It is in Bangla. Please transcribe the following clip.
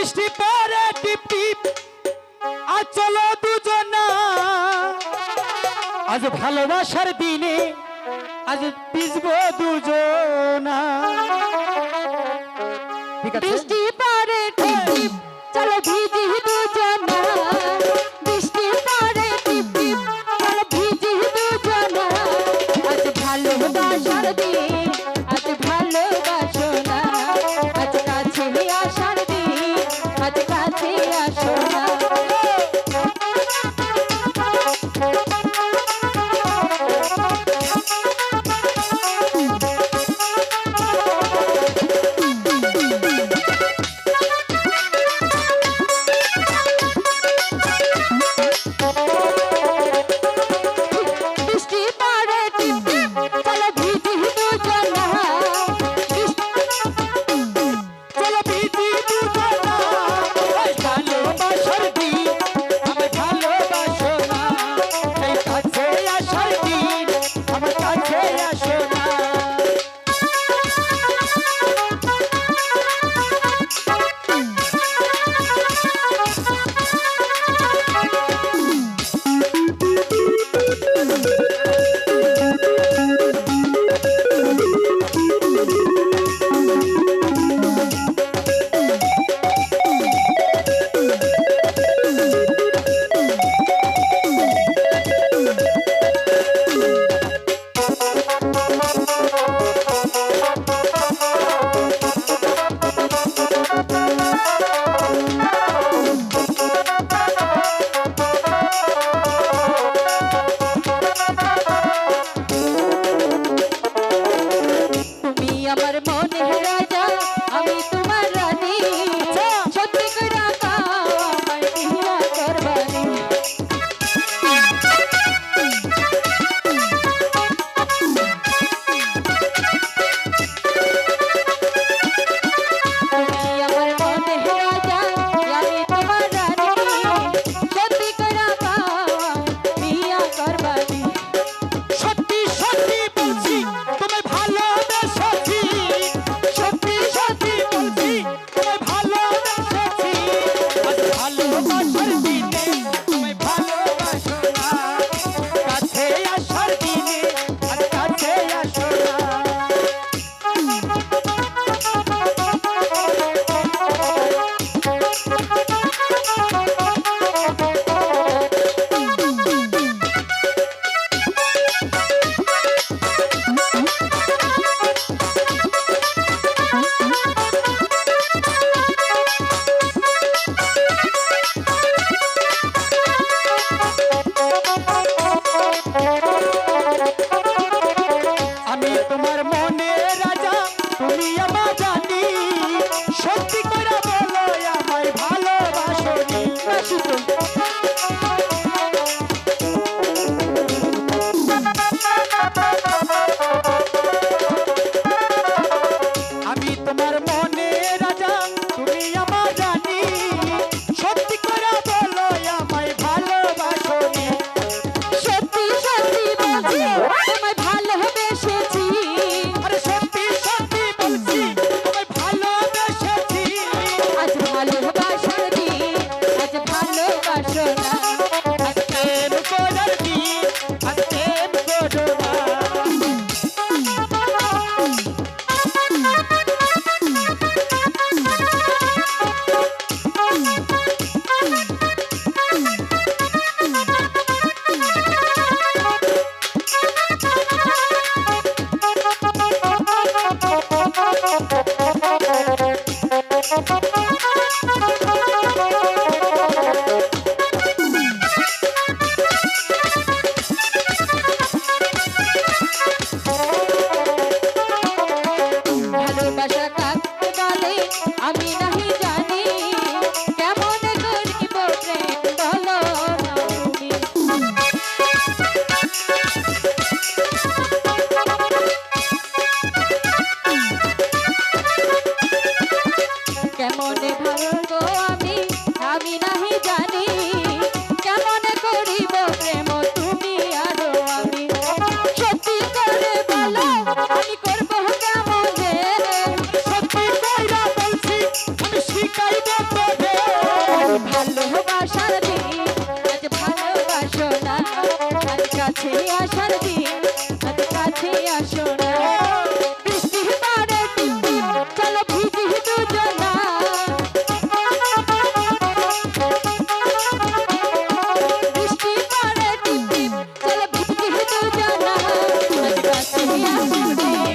বৃষ্টি পরে টিপ টিপ। আজ চলো দুজনা। আজ ভালোবাসার দিনে আজ পিসব দুজনা। বৃষ্টি পরে টিপ চলো ভিজি দুজনা। বৃষ্টি পরে টিপ চলো ভিজি আজ ভালোবাসার দিনে আমার মনে Oh. Sunday.